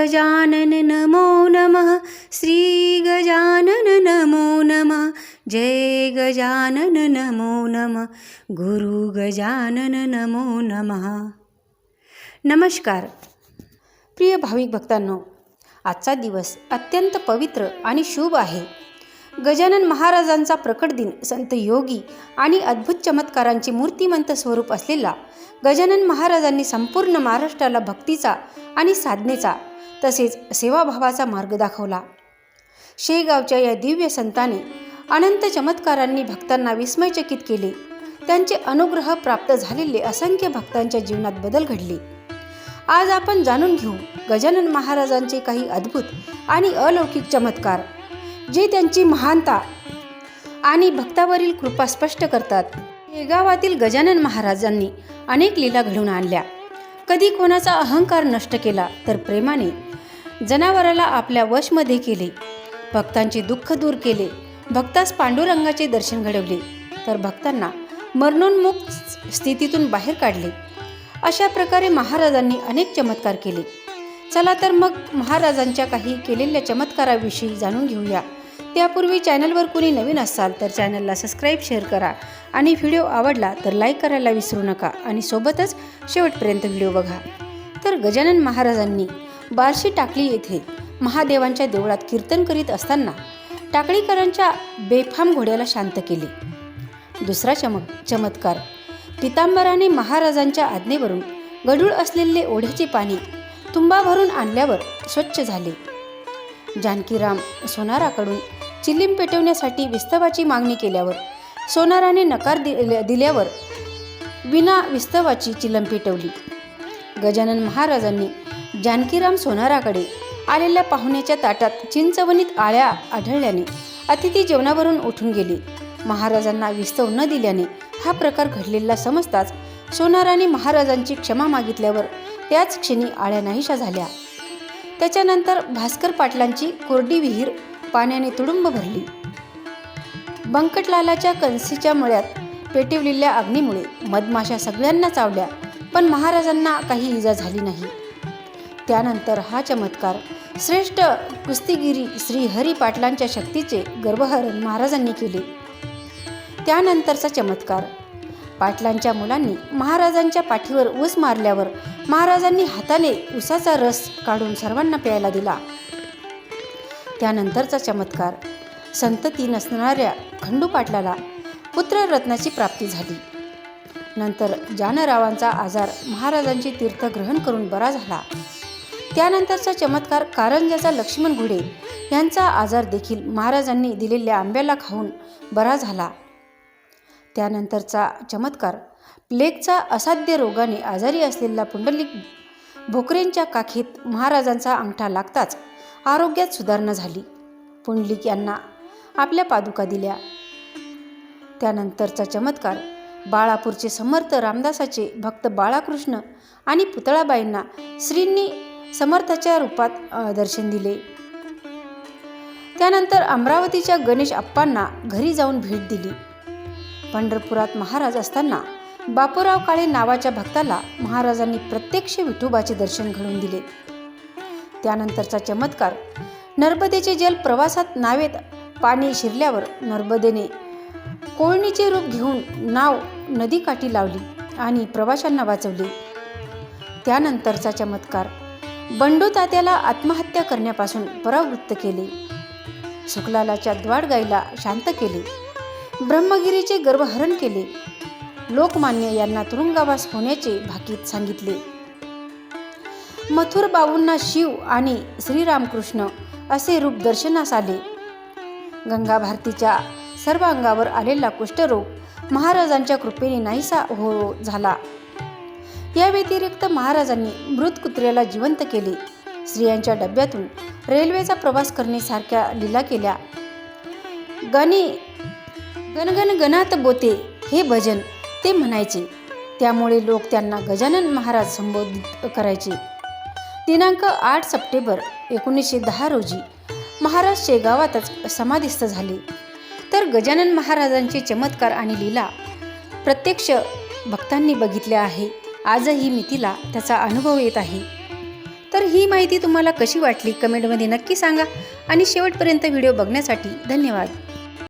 गजानन नमो नमः। श्री गजानन नमो नमः। जय गजानन नमो नमः। गुरु गजानन नमो नमः। नमस्कार। प्रिय भाविक भक्तांनो आजचा दिवस अत्यंत पवित्र आणि शुभ आहे. गजानन महाराजांचा प्रकट दिन संत योगी आणि अद्भुत चमत्कारांची मूर्तिमंत स्वरूप असलेला गजानन महाराजांनी संपूर्ण महाराष्ट्राला भक्तीचा आणि साधनेचा तसेच सेवाभावाचा मार्ग दाखवला. शेगावच्या या दिव्य संताने अनंत चमत्कारांनी भक्तांना विस्मयचकित केले. त्यांचे अनुग्रह प्राप्त झालेले असंख्य भक्तांच्या जीवनात बदल घडले. आज आपण जाणून घेऊ गजानन महाराजांचे काही अद्भुत आणि अलौकिक चमत्कार जे त्यांची महानता आणि भक्तावरील कृपा स्पष्ट करतात. शेगावातील गजानन महाराजांनी अनेक लीला घडवून आणल्या. कधी कोणाचा अहंकार नष्ट केला तर प्रेमाने जनावराला आपल्या वशमध्ये केले. भक्तांचे दुःख दूर केले. भक्तास पांडुरंगाचे दर्शन घडवले. तर भक्तांना मरणोन्मुख स्थितीतून बाहेर काढले. अशा प्रकारे महाराजांनी अनेक चमत्कार केले. चला तर मग महाराजांच्या काही केलेल्या चमत्काराविषयी जाणून घेऊया. त्यापूर्वी चॅनलवर कुणी नवीन असाल तर चॅनलला सबस्क्राईब शेअर करा आणि व्हिडिओ आवडला तर लाईक करायला विसरू नका आणि सोबतच शेवटपर्यंत व्हिडिओ बघा. तर गजानन महाराजांनी बार्शी टाकली येथे. महादेवांच्या देवळात कीर्तन करीत असताना टाकळीकरांच्या बेफाम घोड्याला शांत केले. दुसरा चमक चमत्कार. पितांबराने महाराजांच्या आज्ञेवरून गढूळ असलेले ओढ्याचे पाणी तुंबा भरून आणल्यावर स्वच्छ झाले. जानकीराम सोनाराकडून चिलीम पेटवण्यासाठी विस्तवाची मागणी केल्यावर सोनाराने नकार दिल्या दिल्यावर विना विस्तवाची चिलम पेटवली. गजानन महाराजांनी जानकीराम सोनाराकडे आलेल्या पाहुण्याच्या ताटात चिंचवणीत आळ्या आढळल्याने अतिथी जेवणावरून उठून गेले. महाराजांना विस्तव न दिल्याने हा प्रकार घडलेला समजताच सोनाराने महाराजांची क्षमा मागितल्यावर त्याच क्षणी आळ्या नाहीशा झाल्या. त्याच्यानंतर भास्कर पाटलांची कोरडी विहीर पाण्याने तुडुंब भरली. बंकटलालाच्या कणसीच्या मळ्यात पेटवलेल्या अग्नीमुळे मधमाशा सगळ्यांना चावल्या पण महाराजांना काही इजा झाली नाही. त्यानंतर हा चमत्कार श्रेष्ठ कुस्तीगिरी श्री हरी पाटलांच्या शक्तीचे गर्भहरण महाराजांनी केले. त्यानंतरचा चमत्कार पाटलांच्या मुलांनी महाराजांच्या पाठीवर ऊस मारल्यावर महाराजांनी हाताने ऊसाचा रस काढून सर्वांना प्यायला दिला. त्यानंतरचा चमत्कार संतती नसणाऱ्या खंडू पाटलाला पुत्ररत्नाची प्राप्ती झाली. नंतर जानरावांचा आजार महाराजांची तीर्थ ग्रहण करून बरा झाला. त्यानंतरचा चमत्कार कारंजाचा लक्ष्मण घुडे यांचा आजार देखील महाराजांनी दिलेल्या आंब्याला खाऊन बरा झाला. त्यानंतरचा चमत्कार प्लेगचा असाध्य रोगाने आजारी असलेला पुंडलिक भोकरेंच्या काखेत महाराजांचा अंगठा लागताच आरोग्यात सुधारणा झाली. पुंडलिक यांना आपल्या पादुका दिल्या. त्यानंतरचा चमत्कार बाळापूरचे समर्थ रामदासाचे भक्त बाळाकृष्ण आणि पुतळाबाईंना श्रींनी समर्थाच्या रूपात दर्शन दिले. त्यानंतर अमरावतीच्या गणेश अप्पांना घरी जाऊन भेट दिली. पंढरपुरात महाराज असताना बापूराव काळे नावाच्या भक्ताला महाराजांनी प्रत्यक्ष विठोबाचे दर्शन घडवून दिले. त्यानंतरचा चमत्कार नर्मदेचे जल प्रवासात नावेत पाणी शिरल्यावर नर्मदेने कोळणीचे रूप घेऊन नाव नदीकाठी लावली आणि प्रवाशांना वाचवले. त्यानंतरचा चमत्कार बंडू तात्याला आत्महत्या करण्यापासून परावृत्त केले. सुखलालाच्या द्वाडगाईला शांत केले. ब्रह्मगिरीचे गर्भहरण केले. लोकमान्य यांना तुरुंगावास होण्याचे भाकीत सांगितले. मथुर बाबूंना शिव आणि श्रीरामकृष्ण असे रूप दर्शनास आले. गंगा भारतीच्या सर्व अंगावर आलेला कुष्ठरोग महाराजांच्या कृपेने नाहीसा हो झाला. या व्यतिरिक्त महाराजांनी मृत कुत्र्याला जिवंत केले. स्त्रियांच्या डब्यातून रेल्वेचा प्रवास करण्यासारख्या लीला केल्या. गणी गणगण गणात बोते हे भजन ते म्हणायचे. त्यामुळे लोक त्यांना गजानन महाराज संबोधित करायचे. दिनांक आठ सप्टेंबर एकोणीसशे दहा रोजी महाराज शेगावातच समाधिस्थ झाले. तर गजानन महाराजांचे चमत्कार आणि लीला प्रत्यक्ष भक्तांनी बघितल्या आहे. आजही मितीला त्याचा अनुभव येत आहे. तर ही माहिती तुम्हाला कशी वाटली कमेंटमध्ये नक्की सांगा आणि शेवटपर्यंत व्हिडिओ बघण्यासाठी धन्यवाद.